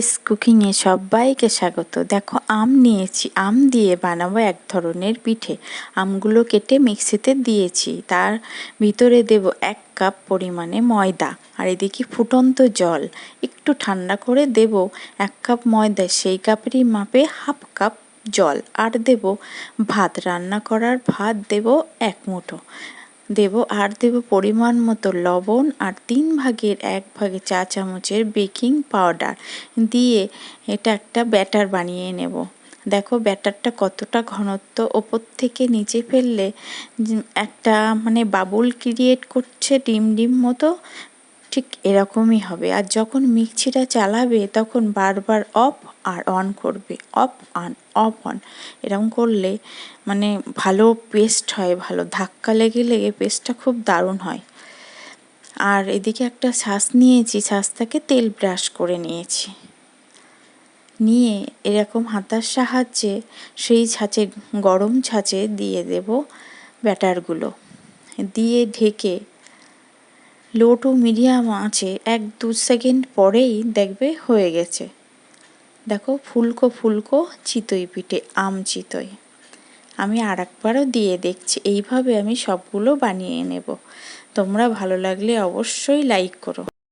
Village কুকিংয়ে সবাইকে স্বাগত। দেখো, আম নিয়েছি। আম দিয়ে বানাবো এক ধরনের পিঠে। আমগুলো কেটে মিক্সিতে দিয়েছি। তার ভিতরে দেব এক কাপ পরিমাণে ময়দা। আর এদিকে ফুটন্ত জল। একটু ঠান্ডা করে দেব এক কাপ ময়দা। সেই কাপেরই মাপে হাফ কাপ জল। আর দেব ভাত। রান্না করার ভাত দেব এক মুঠো। দেব আর দেব পরিমাণ মতো লবণ আর তিন ভাগের এক ভাগে চা চামচের বেকিং পাউডার দিয়ে এটা একটা ব্যাটার বানিয়ে নেব। দেখো ব্যাটারটা কতটা ঘনত্ব ওপর থেকে নিচে ফেললে একটা মানে বাবুল ক্রিয়েট করছে ডিম ডিম মতো ঠিক এরকমই হবে। আর যখন মিক্সিটা চালাবে, তখন বারবার অফ আর অন করবে। Off on off on. এরকম করলে মানে ভালো পেস্ট হয়, ভালো ধাক্কা লেগে লেগে পেস্টটা খুব দারুণ হয়। আর এদিকে একটা শ্বাস নিয়েছি, ছাঁচটাকে তেল ব্রাশ করে নিয়েছি। নিয়ে এরকম হাতার সাহায্যে সেই ছাঁচে গরম ছাঁচে দিয়ে দেব ব্যাটারগুলো। দিয়ে ঢেকে লো টু মিডিয়াম আছে, এক দু সেকেন্ড পরেই দেখবে হয়ে গেছে। দেখো, ফুলকো ফুলকো চিতই পিঠে, আম চিতই। আমি আর একবারও দিয়ে দেখছি, এইভাবে আমি সবগুলো বানিয়ে নেব। তোমরা ভালো লাগলে অবশ্যই লাইক করো।